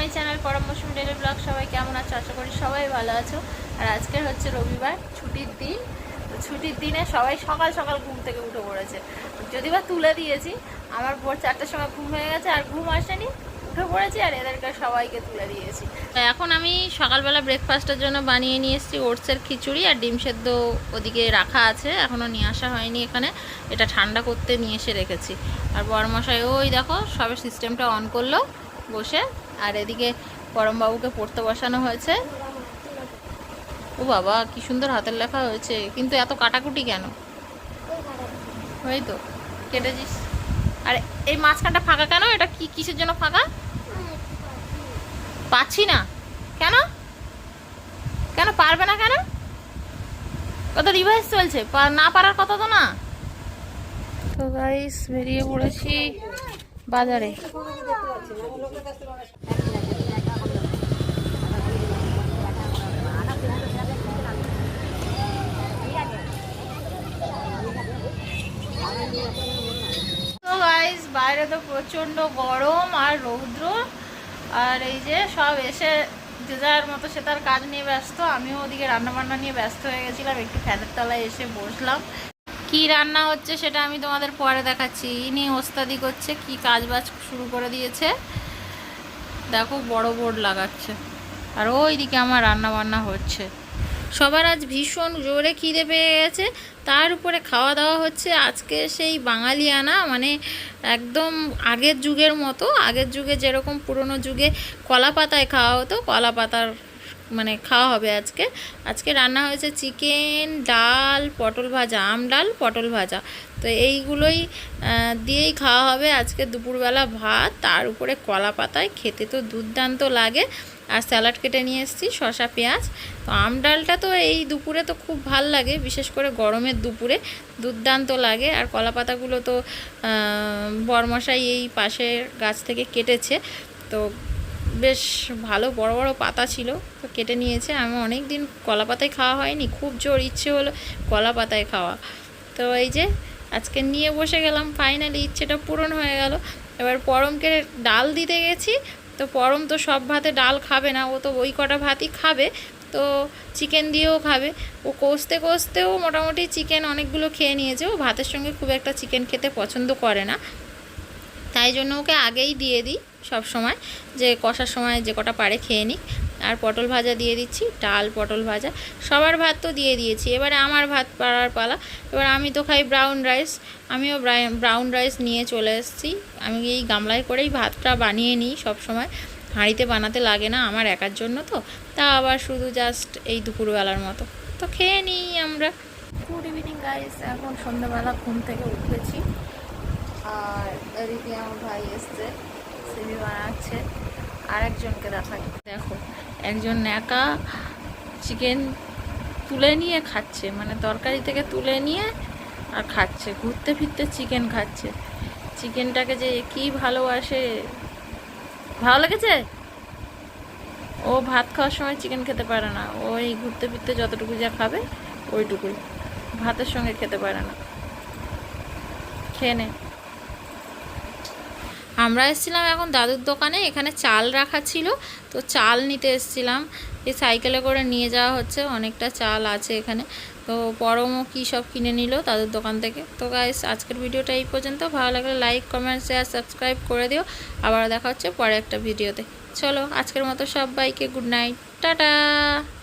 My channel, পরম মৌসুম daily blog, সবাই কেমন আছো? আশা করি সবাই ভালো আছো। আর আজকে হচ্ছে রবিবার, ছুটির দিন। ছুটির দিনে সবাই সকাল সকাল ঘুম থেকে উঠে পড়েছে। যদি বা তুলে দিয়েছি, আমার ভোর চারটার সময় ঘুম হয়ে গেছে আর ঘুম আসেনি, উঠে পড়েছি আর এদেরকে সবাইকে তুলে দিয়েছি। এখন আমি সকালবেলা ব্রেকফাস্টের জন্য বানিয়ে নিয়ে এসেছি, ওটসের খিচুড়ি আর ডিম সেদ্ধ ওদিকে রাখা আছে এখনও নিয়ে আসা হয়নি এখানে। এটা ঠান্ডা করতে নিয়ে এসে রেখেছি। আর বড়মশাই ওই দেখো, সবে সিস্টেমটা অন করল, বসে আর এদিকে পরমবাবুকে পড়তে বসানো হয়েছে। ও বাবা, কি সুন্দর হাতের লেখা হয়েছে। কিন্তু এত কাটাকুটি কেন? ওই তো কেটেছিস। আর এই মাঝখানটা ফাঁকা কেন? এটা কি কিসের জন্য ফাঁকা? পাচ্ছি না। কেন? কেন পারবে না কেন? কত রিভাইস চলছে? না পারার কথা তো না। তো গাইস বেরিয়ে পড়েছি। বাজারে। বাইরে তো প্রচণ্ড গরম আর রৌদ্র। আর এই যে সব এসে যে যার মতো সে তার কাজ নিয়ে ব্যস্ত। আমিও ওদিকে রান্না বান্না নিয়ে ব্যস্ত হয়ে গেছিলাম, একটু ফ্যানের তলায় এসে বসলাম। কি রান্না হচ্ছে সেটা আমি তোমাদের পরে দেখাচ্ছি। ইনি ওস্তাদি করছে, কি কাজ বাজ শুরু করে দিয়েছে। দেখো, বড় বোর্ড লাগাচ্ছে। আর ওইদিকে আমার রান্না বান্না হচ্ছে। সবার আজ ভীষণ জোরে খিদে পেয়ে গেছে। তার উপরে খাওয়া দাওয়া হচ্ছে আজকে সেই বাঙালিয়ানা মানে একদম আগের যুগের মতো। আগের যুগে যেরকম পুরনো যুগে কলা পাতায় খাওয়া হতো কলা পাতার মানে খাওয়া হবে আজকে। আজকে রান্না হয়েছে চিকেন, ডাল পটল ভাজা, আম ডাল, পটল ভাজা। তো এইগুলোই দিয়েই খাওয়া হবে আজকে দুপুরবেলা ভাত, তার উপরে কলা পাতায়। খেতে তো দুর্দান্ত লাগে। আর স্যালাড কেটে নিয়ে এসেছি, শসা, পেঁয়াজ। তো আম ডালটা তো এই দুপুরে তো খুব ভালো লাগে, বিশেষ করে গরমের দুপুরে। দুর্দান্ত লাগে। আর কলা পাতাগুলো তো বরমশাই এই পাশের গাছ থেকে কেটেছে। তো বেশ ভালো বড় বড় পাতা ছিল, তো কেটে নিয়েছে। আমি অনেক দিন কলা পাতায় খাওয়া হয়নি, খুব জোর ইচ্ছে হলো কলা পাতায় খাওয়া। তো এই যে আজকে নিয়ে বসে গেলাম ফাইনালি ইচ্ছেটা পূরণ হয়ে গেল। এবার পরমকে ডাল দিতে গেছি, তো পরম তো সব ভাতে ডাল খাবে না, ও তো ওই কটা ভাতই খাবে, তো চিকেন দিয়েও খাবে। ও কষতে কষতেও মোটামুটি চিকেন অনেকগুলো খেয়ে নিয়েছে, ও ভাতের সঙ্গে খুব একটা চিকেন খেতে পছন্দ করে না। তাই জন্য ওকে আগেই দিয়ে দিই সব সময়, যে কষার সময় যে কটা পারে খেয়ে নিক। আর পটল ভাজা দিয়ে দিচ্ছি, ডাল, পটল ভাজা, সবার ভাত তো দিয়ে দিয়েছি। এবারে আমার ভাত পাড়ার পালা। এবার আমি তো খাই ব্রাউন রাইস আমিও ব্রাউন রাইস নিয়ে চলে এসেছি। আমি এই গামলায় করেই ভাতটা বানিয়ে নিই সব সময়। হাঁড়িতে বানাতে লাগে না আমার একার জন্য তো। তা আবার শুধু জাস্ট এই দুপুরবেলার মতো। তো খেয়ে নিই আমরা। গুড ইভিনিং গাইস এখন সন্ধ্যাবেলা ঘুম থেকে উঠেছি। আর এদিকে আমার ভাই এসছে সিবি বানাচ্ছে। আর একজনকে দেখাই। দেখো, একজন ন্যাকা চিকেন তুলে নিয়ে খাচ্ছে মানে তরকারি থেকে তুলে নিয়ে আর খাচ্ছে, ঘুরতে ফিরতে চিকেন খাচ্ছে। চিকেনটাকে যে কি ভালোবাসে। ভালো লেগেছে? ও ভাত খাওয়ার সময় চিকেন খেতে পারে না। ওই ঘুরতে ফিরতে যতটুকু যা খাবে, ওইটুকুই। ভাতের সঙ্গে খেতে পারে না। খেয়ে নে। আমরা এসেছিলাম এখন দাদুর দোকানে, এখানে চাল রাখা ছিল, তো চাল নিতে এসেছিলাম। এই সাইকেলে করে নিয়ে যাওয়া হচ্ছে, অনেকটা চাল আছে এখানে। তো পরমও কী সব কিনে নিল দাদুর দোকান থেকে। তো গাইস আজকের ভিডিওটা এই পর্যন্ত। ভালো লাগলে লাইক কমেন্ট শেয়ার সাবস্ক্রাইব করে দিও। আবার দেখা হচ্ছে পরে একটা ভিডিওতে। চলো, আজকের মতো সবাইকে গুড নাইট টাটা!